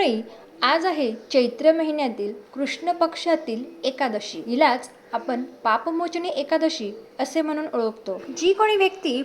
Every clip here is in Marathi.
मंडळी आज आहे चैत्र महिन्यातील कृष्ण पक्षातील एकादशी. हिलाच आपण पापमोचनी एकादशी असे म्हणून ओळखतो. जी कोणी व्यक्ती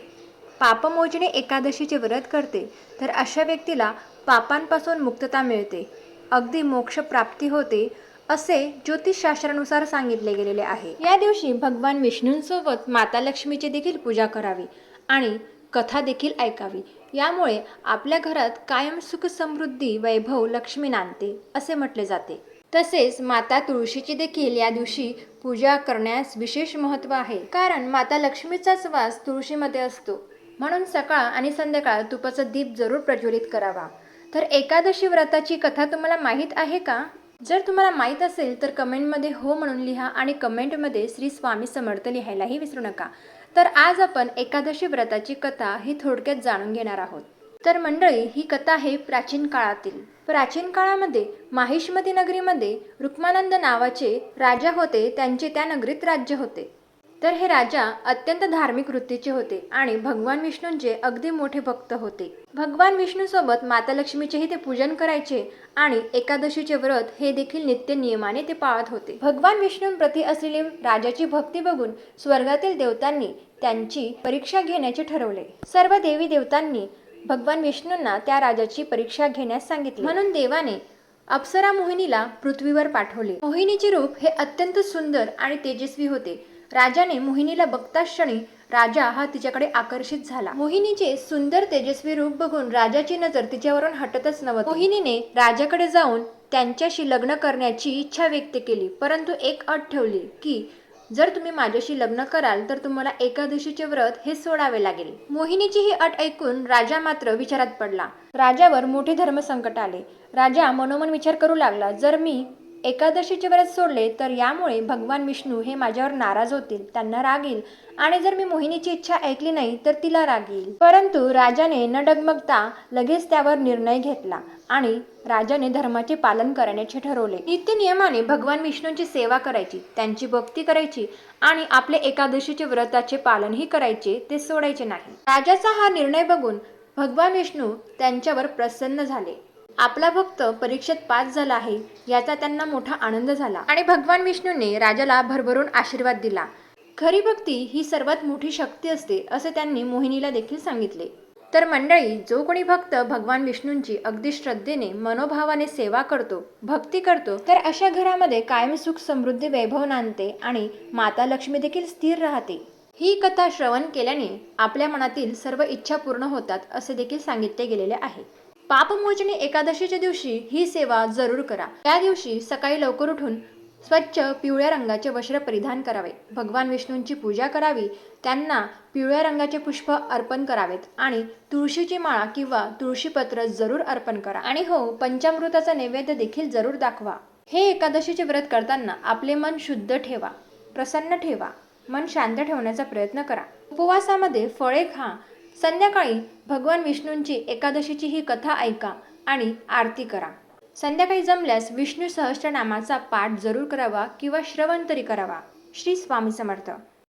पापमोचनी एकादशीचे व्रत करते तर अशा व्यक्तीला पापांपासून मुक्तता मिळते अगदी मोक्ष प्राप्ती होते असे ज्योतिषशास्त्रानुसार सांगितले गेलेले आहे. या दिवशी भगवान विष्णूंसोबत माता लक्ष्मीची देखील पूजा करावी आणि कथा देखील ऐकावी. यामुळे आपल्या घरात कायम सुख समृद्धी वैभव लक्ष्मी नांदते असे म्हटले जाते. तसेच माता तुळशीची देखील या दिवशी पूजा करण्यास विशेष महत्त्व आहे. कारण माता लक्ष्मीचाच वास तुळशीमध्ये असतो. म्हणून सकाळ आणि संध्याकाळ तुपाचा दीप जरूर प्रज्वलित करावा. तर एकादशी व्रताची कथा तुम्हाला माहीत आहे का? जर तुम्हाला माहीत असेल तर कमेंटमध्ये हो म्हणून लिहा आणि कमेंटमध्ये श्री स्वामी समर्थ लिहायलाही विसरू नका. तर आज आपण एकादशी व्रताची कथा ही थोडक्यात जाणून घेणार आहोत. तर मंडळी ही कथा आहे प्राचीन काळातील. प्राचीन काळामध्ये माहिष्मती नगरीमध्ये रुक्मानंद नावाचे राजा होते त्यांचे त्या नगरीत राज्य होते. तर हे राजा अत्यंत धार्मिक वृत्तीचे होते आणि भगवान विष्णूंचे अगदी मोठे भक्त होते. भगवान विष्णूसोबत माता लक्ष्मीचेही ते पूजन करायचे आणि एकादशीचे व्रत हे देखील नित्य नियमाने ते पाळत होते. भगवान विष्णूंप्रती असलेली राजाची भक्ती बघून स्वर्गातील देवतांनी त्यांची परीक्षा घेण्याचे ठरवले. सर्व देवी देवतांनी भगवान विष्णूंना त्या राजाची परीक्षा घेण्यास सांगितले. म्हणून देवाने अप्सरा मोहिनीला पृथ्वीवर पाठवले. मोहिनीचे रूप हे अत्यंत सुंदर आणि तेजस्वी होते. राजाने मोहिनीला बघता क्षणी राजा हा तिच्याकडे आकर्षित झाला. मोहिनीचे सुंदर तेजस्वी रूप बघून राजाची नजर तिच्यावरून हटतच नव्हती. मोहिनीने राजाकडे जाऊन त्यांच्याशी लग्न करण्याची इच्छा व्यक्त केली परंतु एक अट ठेवली की जर तुम्ही माझ्याशी लग्न कराल तर तुम्हाला एकादशीचे व्रत हे सोडावे लागेल. मोहिनीची ही अट ऐकून राजा मात्र विचारात पडला. राजावर मोठे धर्मसंकट आले. राजा मनोमन विचार करू लागला जर मी एकादशीचे व्रत सोडले तर यामुळे भगवान विष्णू हे माझ्यावर नाराज होतील त्यांना राग येईल आणि जर मी मोहिनीची इच्छा ऐकली नाही तर तिला राग येईल. परंतु राजाने न डगमगता लगेच त्यावर निर्णय घेतला आणि राजाने धर्माचे पालन करण्याचे ठरवले. नित्य नियमाने भगवान विष्णूंची सेवा करायची त्यांची भक्ती करायची आणि आपले एकादशीचे व्रताचे पालनही करायचे ते सोडायचे नाही. राजाचा हा निर्णय बघून भगवान विष्णू त्यांच्यावर प्रसन्न झाले. आपला भक्त परीक्षेत पास झाला आहे याचा त्यांना मोठा आनंद झाला. आणि भगवान विष्णूने राजाला भरभरून आशीर्वाद दिला. खरी भक्ती ही सर्वात मोठी शक्ती असते असे त्यांनी मोहिनीला देखील सांगितले. तर मंडळी जो कोणी भक्त भगवान विष्णूंची अगदी श्रद्धेने मनोभावाने सेवा करतो भक्ती करतो तर अशा घरामध्ये कायम सुख समृद्धी वैभव नांदते आणि माता लक्ष्मी देखील स्थिर राहते. ही कथा श्रवण केल्याने आपल्या मनातील सर्व इच्छा पूर्ण होतात असे देखील सांगितले गेलेले आहे. पापमोचनी एकादशीच्या दिवशी ही सेवा जरूर करा. त्या दिवशी सकाळी लवकर उठून स्वच्छ पिवळ्या रंगाचे वस्त्र परिधान करावे. भगवान विष्णूंची पूजा करावी त्यांना पिवळ्या रंगाचे पुष्प अर्पण करावेत आणि तुळशीची माळा किंवा तुळशीपत्र जरूर अर्पण करा. आणि हो पंचामृताचा नैवेद्य देखील जरूर दाखवा. हे एकादशीचे व्रत करताना आपले मन शुद्ध ठेवा प्रसन्न ठेवा मन शांत ठेवण्याचा प्रयत्न करा. उपवासामध्ये फळे खा संध्याकाळी भगवान विष्णूंची एकादशीची ही कथा ऐका आणि आरती करा. संध्याकाळी जमल्यास विष्णू सहस्त्रनामाचा पाठ जरूर करावा किंवा श्रवण तरी करावा. श्री स्वामी समर्थ.